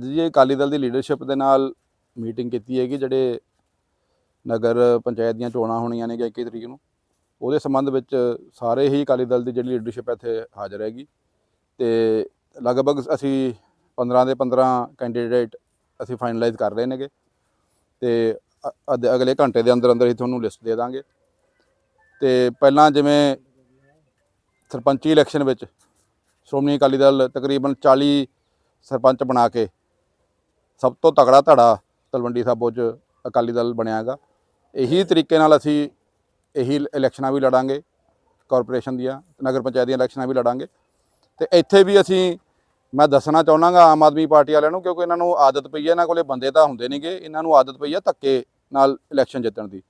ਅੱਜ ਜੀ ਅਕਾਲੀ ਦਲ ਦੀ ਲੀਡਰਸ਼ਿਪ ਦੇ ਨਾਲ ਮੀਟਿੰਗ ਕੀਤੀ ਹੈਗੀ, ਜਿਹੜੇ ਨਗਰ ਪੰਚਾਇਤ ਦੀਆਂ ਚੋਣਾਂ ਹੋਣੀਆਂ ਨੇ 21 ਤਰੀਕ ਨੂੰ। ਉਹਦੇ ਸੰਬੰਧ ਵਿੱਚ ਸਾਰੇ ਹੀ ਅਕਾਲੀ ਦਲ ਦੀ ਜਿਹੜੀ ਲੀਡਰਸ਼ਿਪ ਇੱਥੇ ਹਾਜ਼ਰ ਹੈਗੀ। ਤੇ ਲਗਭਗ ਅਸੀਂ 15 ਦੇ 15 ਕੈਂਡੀਡੇਟ ਅਸੀਂ ਫਾਈਨਲਾਈਜ਼ ਕਰ ਰਹੇ ਨੇਗੇ। ਤੇ ਅ- ਅਗਲੇ ਘੰਟੇ ਦੇ ਅੰਦਰ ਅੰਦਰ ਹੀ ਤੁਹਾਨੂੰ ਲਿਸਟ ਦੇ ਦਾਂਗੇ। ਤੇ ਪਹਿਲਾਂ ਜਿਵੇਂ ਸਰਪੰਚੀ ਇਲੈਕਸ਼ਨ ਵਿੱਚ ਸ਼੍ਰੋਮਣੀ ਅਕਾਲੀ ਦਲ ਤਕਰੀਬਨ 40 ਸਰਪੰਚ ਬਣਾ ਕੇ ਸਭ ਤੋਂ ਤਗੜਾ ਧੜਾ ਤਲਵੰਡੀ ਸਾਬੋ 'ਚ ਅਕਾਲੀ ਦਲ ਬਣਿਆਗਾ ਇਹੀ ਤਰੀਕੇ ਨਾਲ ਅਸੀਂ ਇਹੀ ਇਲੈਕਸ਼ਨਾਂ ਵੀ ਲੜਾਂਗੇ, ਕਾਰਪੋਰੇਸ਼ਨ ਦੀਆਂ, ਨਗਰ ਪੰਚਾਇਤ ਦੀਆਂ ਇਲੈਕਸ਼ਨਾਂ ਵੀ ਲੜਾਂਗੇ। ਤੇ ਇੱਥੇ ਵੀ ਅਸੀਂ, ਮੈਂ ਦੱਸਣਾ ਚਾਹੁੰਦਾਗਾ ਆਮ ਆਦਮੀ ਪਾਰਟੀ ਵਾਲਿਆਂ ਨੂੰ, ਕਿਉਂਕਿ ਇਹਨਾਂ ਨੂੰ ਆਦਤ ਪਈ ਹੈ, ਇਹਨਾਂ ਕੋਲੇ ਬੰਦੇ ਤਾਂ ਹੁੰਦੇ ਨਹੀਂਗੇ ਇਹਨਾਂ ਨੂੰ ਆਦਤ ਪਈ ਹੈ ਧੱਕੇ ਨਾਲ ਇਲੈਕਸ਼ਨ ਜਿੱਤਣ ਦੀ।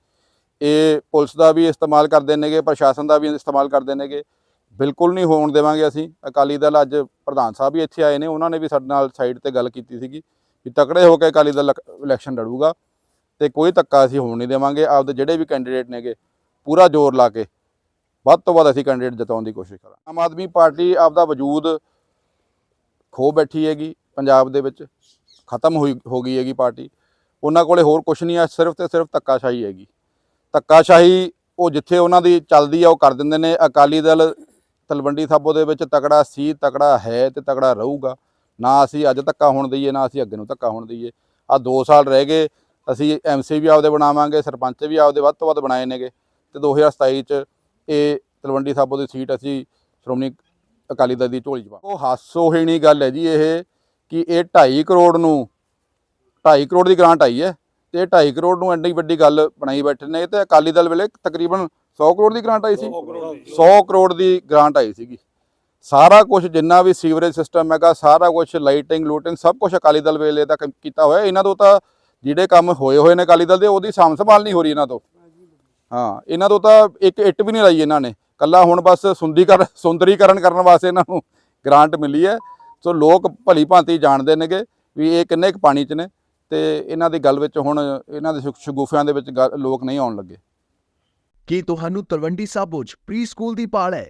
ਇਹ ਪੁਲਿਸ ਦਾ ਵੀ ਇਸਤੇਮਾਲ ਕਰਦੇ ਨੇਗੇ, ਪ੍ਰਸ਼ਾਸਨ ਦਾ ਵੀ ਇਸਤੇਮਾਲ ਕਰਦੇ ਨੇਗੇ। ਬਿਲਕੁਲ ਨਹੀਂ ਹੋਣ ਦੇਵਾਂਗੇ ਅਸੀਂ। ਅਕਾਲੀ ਦਲ ਅੱਜ ਪ੍ਰਧਾਨ ਸਾਹਿਬ ਵੀ ਇੱਥੇ ਆਏ ਨੇ, ਉਹਨਾਂ ਨੇ ਵੀ ਸਾਡੇ ਨਾਲ ਸਾਈਡ ਤੇ ਗੱਲ ਕੀਤੀ ਸੀਗੀ। ਵੀ ਤਕੜੇ ਹੋ ਕੇ ਅਕਾਲੀ ਦਲ ਇਲੈਕਸ਼ਨ ਲੜੂਗਾ ਤੇ ਕੋਈ ਧੱਕਾ ਅਸੀਂ ਹੋਣ ਨਹੀਂ ਦੇਵਾਂਗੇ। ਆਪਦੇ ਜਿਹੜੇ ਵੀ ਕੈਂਡੀਡੇਟ ਨੇਗੇ, ਪੂਰਾ ਜ਼ੋਰ ਲਾ ਕੇ ਵੱਧ ਤੋਂ ਵੱਧ ਅਸੀਂ ਕੈਂਡੀਡੇਟ ਜਿਤਾਉਣ ਦੀ ਕੋਸ਼ਿਸ਼ ਕਰਾਂ ਆਮ ਆਦਮੀ ਪਾਰਟੀ ਆਪਦਾ ਵਜੂਦ ਖੋ ਬੈਠੀ ਹੈਗੀ ਪੰਜਾਬ ਦੇ ਵਿੱਚ, ਖਤਮ ਹੋਈ, ਹੋ ਗਈ ਹੈਗੀ ਪਾਰਟੀ। ਉਹਨਾਂ ਕੋਲੇ ਹੋਰ ਕੁਝ ਨਹੀਂ ਆ, ਸਿਰਫ ਤੇ ਸਿਰਫ ਧੱਕਾਸ਼ਾਹੀ ਹੈਗੀ। ਧੱਕਾਸ਼ਾਹੀ ਉਹ ਜਿੱਥੇ ਉਹਨਾਂ ਦੀ ਚੱਲਦੀ ਆ, ਉਹ ਕਰ ਦਿੰਦੇ ਨੇ। ਅਕਾਲੀ ਦਲ ਤਲਵੰਡੀ ਸਾਬੋ ਦੇ ਵਿੱਚ ਤਕੜਾ ਸੀ, ਤਕੜਾ ਹੈ ਤੇ ਤਕੜਾ ਰਹੂਗਾ। ਨਾ ਅਸੀਂ ਅੱਜ ਧੱਕਾ ਹੋਣ ਦਈਏ ਨਾ ਅਸੀਂ ਅੱਗੇ ਨੂੰ ਧੱਕਾ ਹੋਣ ਦਈਏ। ਆ 2 ਸਾਲ ਰਹਿ ਗਏ ਅਸੀਂ ਐਮਸੀ ਵੀ ਆਪਦੇ ਬਣਾਵਾਂਗੇ ਸਰਪੰਚ ਵੀ ਆਪਦੇ ਵੱਧ ਤੋਂ ਵੱਧ ਬਣਾਏ ਨੇਗੇ। ਤੇ 2027 ਚ ਇਹ ਤਲਵੰਡੀ ਸਾਬੋ ਦੀ ਸੀਟ ਅਸੀਂ ਸ਼੍ਰੋਮਣੀ ਅਕਾਲੀ ਦਲ ਦੀ ਝੋਲੀ ਚ ਪਾ ਉਹ ਹਾਸੋਹੀਣੀ ਗੱਲ ਹੈ ਜੀ ਇਹ ਕਿ ਇਹ 2.5 ਕਰੋੜ ਨੂੰ 2.5 ਕਰੋੜ ਦੀ ਗ੍ਰਾਂਟ ਆਈ ਹੈ ਤੇ ਇਹ 2.5 ਕਰੋੜ ਨੂੰ ਐਡੀ ਵੱਡੀ ਗੱਲ ਬਣਾਈ ਬੈਠੇ ਨੇ ਤੇ ਅਕਾਲੀ ਦਲ ਵੇਲੇ ਤਕਰੀਬਨ 100 ਕਰੋੜ ਦੀ ਗ੍ਰਾਂਟ ਆਈ ਸੀ। 100 ਕਰੋੜ ਦੀ ਗ੍ਰਾਂਟ ਆਈ ਸੀਗੀ। ਸਾਰਾ ਕੁਝ ਜਿੰਨਾ ਵੀ ਸੀਵਰੇਜ ਸਿਸਟਮ ਹੈਗਾ, ਸਾਰਾ ਕੁਝ ਲਾਈਟਿੰਗ, ਲੂਟਿੰਗ, ਸਭ ਕੁਝ ਅਕਾਲੀ ਦਲ ਵੇਲੇ ਦਾ ਕੀਤਾ ਹੋਇਆ। ਇਹਨਾਂ ਤੋਂ ਤਾਂ ਜਿਹੜੇ ਕੰਮ ਹੋਏ ਹੋਏ ਨੇ ਅਕਾਲੀ ਦਲ ਦੇ, ਉਹਦੀ ਸਾਂਭ ਸੰਭਾਲ ਨਹੀਂ ਹੋ ਰਹੀ ਇਹਨਾਂ ਤੋਂ। ਹਾਂ, ਇਹਨਾਂ ਤੋਂ ਤਾਂ ਇੱਕ ਇੱਟ ਵੀ ਨਹੀਂ ਲਾਈ ਇਹਨਾਂ ਨੇ। ਕੱਲਾ ਹੁਣ ਬਸ ਸੁੰਦੀਕਰਨ ਸੁੰਦਰੀਕਰਨ ਕਰਨ ਵਾਸਤੇ ਇਹਨਾਂ ਨੂੰ ਗ੍ਰਾਂਟ ਮਿਲੀ ਹੈ। ਸੋ ਲੋਕ ਭਲੀ ਭਾਂਤੀ ਜਾਣਦੇ ਨੇਗੇ ਵੀ ਇਹ ਕਿੰਨੇ ਕੁ ਪਾਣੀ 'ਚ ਨੇ ਤੇ ਇਹਨਾਂ ਦੀ ਗੱਲ ਵਿੱਚ ਹੁਣ ਇਹਨਾਂ ਦੇ ਸ਼ੁ- ਸ਼ਗੂਫਿਆਂ ਦੇ ਵਿੱਚ ਗੱਲ- ਲੋਕ ਨਹੀਂ ਆਉਣ ਲੱਗੇ। ਕੀ ਤੁਹਾਨੂੰ ਤਲਵੰਡੀ ਸਾਬੋ 'ਚ ਪ੍ਰੀ ਸਕੂਲ ਦੀ ਪਾਲ ਹੈ?